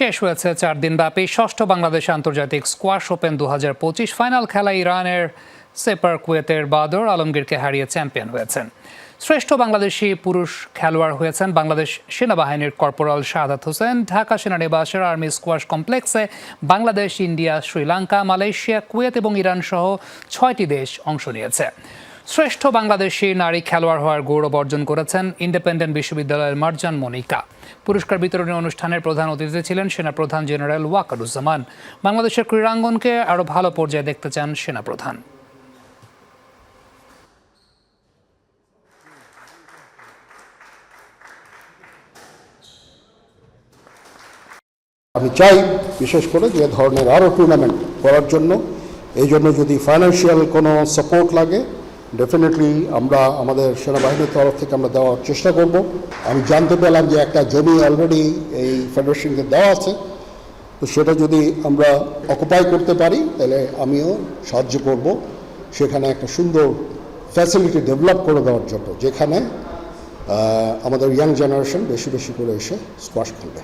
শেষ হয়েছে চার দিনব্যাপী ষষ্ঠ বাংলাদেশ আন্তর্জাতিক স্কোয়াশ ওপেন দুহাজার পঁচিশ ফাইনাল খেলা ইরানের সেপার কুয়েতের বাদর আলমগীরকে হারিয়ে চ্যাম্পিয়ন হয়েছেন। শ্রেষ্ঠ বাংলাদেশি পুরুষ খেলোয়াড় হয়েছেন বাংলাদেশ সেনাবাহিনীর কর্পোরাল শাহাদাত হোসেন। ঢাকা সেনানিবাসের আর্মি স্কোয়াশ কমপ্লেক্সে Bangladesh, India, Sri Lanka, Malaysia, Kuwait এবং ইরান সহ ছয়টি দেশ অংশ নিয়েছে। শ্রেষ্ঠ বাংলাদেশি নারী খেলোয়াড় হওয়ার গৌরব অর্জন করেছেন ইন্ডিপেন্ডেন্ট বিশ্ববিদ্যালয়ের মার্জান মনিকা। পুরস্কার বিতরণী অনুষ্ঠানের প্রধান অতিথি ছিলেন সেনাপ্রধান জেনারেল ওয়াকারুজ্জামান। বাংলাদেশের ক্রীড়াঙ্গনকে আরও ভালো পর্যায়ে দেখতে চান সেনাপ্রধান। আমি চাই, বিশেষ করে যে ধরনের আরও টুর্নামেন্ট করার জন্য। এই জন্য যদি ফাইন্যান্সিয়াল কোনো সাপোর্ট লাগে ডেফিনেটলি আমরা আমাদের সেনাবাহিনীর তরফ থেকে আমরা দেওয়ার চেষ্টা করব। আমি জানতে পেলাম যে একটা জমি অলরেডি এই ফেডারেশনকে দেওয়া আছে। তো সেটা যদি আমরা অকুপাই করতে পারি, তাহলে আমিও সাহায্য করব সেখানে একটা সুন্দর ফ্যাসিলিটি ডেভেলপ করে দেওয়ার জন্য, যেখানে আমাদের ইয়াং জেনারেশন বেশি বেশি করে এসে স্কোয়াশ খেলবে।